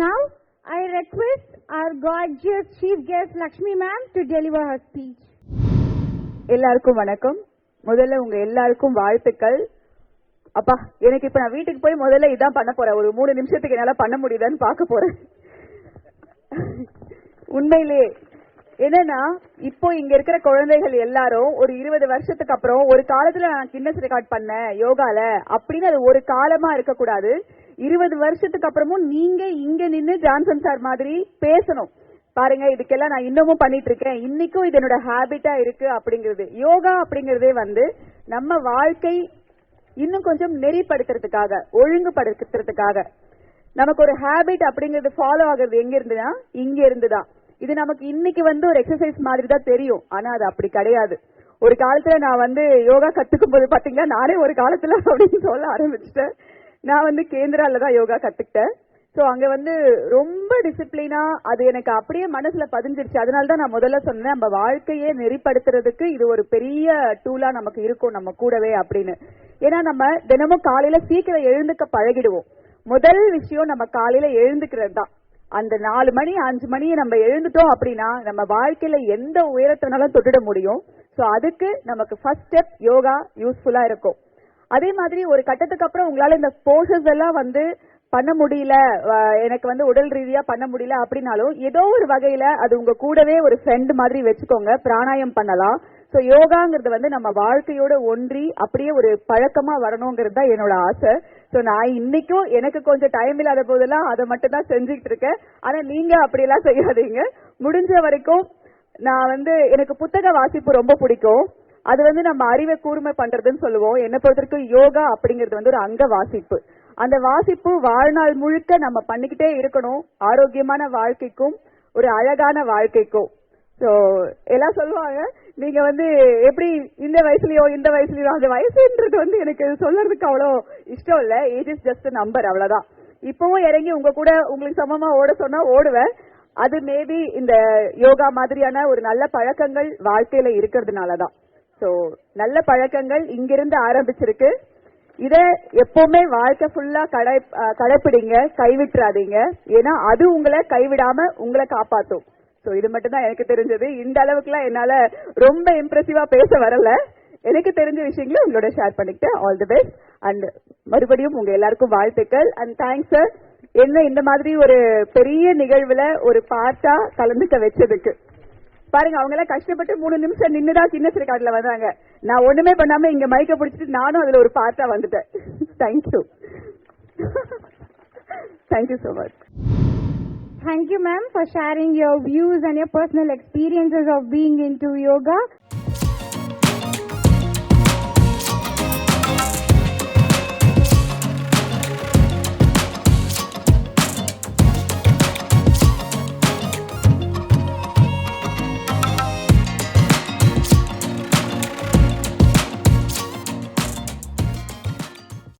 I request our gorgeous chief guest Lakshmi ma'am to deliver her speech. எல்லாருக்கும் வணக்கம். முதல்ல உங்க எல்லாருக்கும் வாழ்த்துக்கள். அப்பா எனக்கு இப்ப நான் வீட்டுக்கு போய் முதல்ல இதான் பண்ண போறேன். ஒரு மூணு நிமிஷத்துக்கு என்னால பண்ண முடியுதான்னு பார்க்க போறேன். உண்மையிலே என்னன்னா இப்போ இங்க இருக்கிற குழந்தைகள் எல்லாரும் ஒரு இருபது வருஷத்துக்கு அப்புறம் ஒரு காலத்துல நான் கின்னஸ் ரெக்கார்ட் பண்ணேன் யோகால. அப்படின்னு அது ஒரு காலமா இருக்கக்கூடாது. இருபது வருஷத்துக்கு அப்புறமும் நீங்க இங்க நின்று ஜான்சன் சார் மாதிரி பேசணும். பாருங்க இதுக்கெல்லாம் நான் இன்னமும் பண்ணிட்டு இருக்கேன் இன்னைக்கும் இது என்னோட ஹேபிட்டா இருக்கு அப்படிங்கிறது. யோகா அப்படிங்கறதே வந்து நம்ம வாழ்க்கை இன்னும் கொஞ்சம் நெறிப்படுத்துறதுக்காக ஒழுங்குபடுத்துறதுக்காக. நமக்கு ஒரு ஹேபிட் அப்படிங்கிறது ஃபாலோ ஆகுறது எங்க இருந்துனா இங்க இருந்துதான். இது நமக்கு இன்னைக்கு வந்து ஒரு எக்ஸசைஸ் மாதிரி தான் தெரியும். ஆனா அது அப்படி கிடையாது. ஒரு காலத்துல நான் வந்து யோகா கத்துக்கும் போது பாத்தீங்கன்னா நானே ஒரு காலத்துல அப்படின்னு சொல்ல ஆரம்பிச்சிட்டேன். நான் வந்து கேந்திரால தான் யோகா கத்துக்கிட்டேன். ஸோ அங்க வந்து ரொம்ப டிசிப்ளினா அது எனக்கு அப்படியே மனசுல பதிஞ்சிருச்சு. அதனால தான் நான் முதல்ல சொன்னேன் நம்ம வாழ்க்கையே நெறிப்படுத்துறதுக்கு இது ஒரு பெரிய டூலா நமக்கு இருக்கும் நம்ம கூடவே அப்படின்னு. ஏன்னா நம்ம தினமும் காலையில சீக்கிரம் எழுந்துக்க பழகிடுவோம். முதல் விஷயம் நம்ம காலையில எழுந்துக்கிறது தான். அந்த நாலு மணி அஞ்சு மணியை நம்ம எழுந்துட்டோம் அப்படின்னா நம்ம வாழ்க்கையில எந்த உயரத்தினாலும் தொட்டுட முடியும். ஸோ அதுக்கு நமக்கு ஃபர்ஸ்ட் ஸ்டெப் யோகா யூஸ்ஃபுல்லா இருக்கும். அதே மாதிரி ஒரு கட்டத்துக்கு அப்புறம் உங்களால இந்த போர்சஸ் எல்லாம் வந்து பண்ண முடியல எனக்கு வந்து உடல் ரீதியா பண்ண முடியல அப்படின்னாலும் ஏதோ ஒரு வகையில அது உங்க கூடவே ஒரு ஃப்ரெண்ட் மாதிரி வச்சுக்கோங்க பிராணாயம் பண்ணலாம். சோ யோகாங்கிறது வந்து நம்ம வாழ்க்கையோட ஒன்றி அப்படியே ஒரு பழக்கமா வரணுங்கிறது தான் என்னோட ஆசை. சோ நான் இன்னைக்கும் எனக்கு கொஞ்சம் டைம் இல்லாத போதெல்லாம் அதை மட்டும் தான் செஞ்சுக்கிட்டு இருக்கேன். ஆனா நீங்க அப்படியெல்லாம் செய்யாதீங்க. முடிஞ்ச வரைக்கும் நான் வந்து எனக்கு புத்தக வாசிப்பு ரொம்ப பிடிக்கும். அது வந்து நம்ம அறிவை கூர்மை பண்றதுன்னு சொல்லுவோம். என்ன பொறுத்தவரைக்கும் யோகா அப்படிங்கிறது வந்து ஒரு அங்க வாசிப்பு. அந்த வாசிப்பு வாழ்நாள் முழுக்க நம்ம பண்ணிக்கிட்டே இருக்கணும். ஆரோக்கியமான வாழ்க்கைக்கும் ஒரு அழகான வாழ்க்கைக்கும். சோ எல்லாம் சொல்லுவாங்க நீங்க வந்து எப்படி இந்த வயசுலயோ இந்த வயசுலயோ அந்த வயசுன்றது வந்து எனக்கு சொல்றதுக்கு அவ்வளோ இஷ்டம் இல்ல. ஏஜ் இஸ் ஜஸ்ட் நம்பர் அவ்வளவுதான். இப்பவும் இறங்கி உங்க கூட உங்களுக்கு சமமா ஓட சொன்னா ஓடுவேன். அது மேபி இந்த யோகா மாதிரியான ஒரு நல்ல பழக்கங்கள் வாழ்க்கையில இருக்கிறதுனாலதான். சோ நல்ல பழக்கங்கள் இங்கிருந்து ஆரம்பிச்சிருக்கு. இதை எப்பவுமே வாழ்க்கை ஃபுல்லா கடை கடைப்பிடிங்க கைவிட்டுறாதீங்க. ஏன்னா அது உங்களை கைவிடாம உங்களை காப்பாத்தும். சோ இது மட்டும் தான் எனக்கு தெரிஞ்சது. இந்த அளவுக்குலாம் என்னால ரொம்ப இம்ப்ரெசிவா பேச வரல. எனக்கு தெரிஞ்ச விஷயங்களை உங்களோட ஷேர் பண்ணிக்கிட்டேன் ஆல் தி பெஸ்ட் அண்ட் மறுபடியும் உங்க எல்லாருக்கும் வாழ்த்துக்கள். அண்ட் தேங்க்ஸ் சார் என்ன இந்த மாதிரி ஒரு பெரிய நிகழ்வுல ஒரு பார்ட்டா கலந்துக்க வச்சதுக்கு. பாருங்க அவங்க எல்லாம் கஷ்டப்பட்டு மூணு நிமிஷம் நின்னுதான் சின்ன ரெக்கார்ட்ல வந்தாங்க நான் ஒண்ணுமே பண்ணாம இங்க மைக்க பிடிச்சிட்டு நானும் அதுல ஒரு பார்ட்டா வந்துட்டேன். Thank you thank you so much Thank you ma'am for sharing your views and your personal experiences of being into yoga.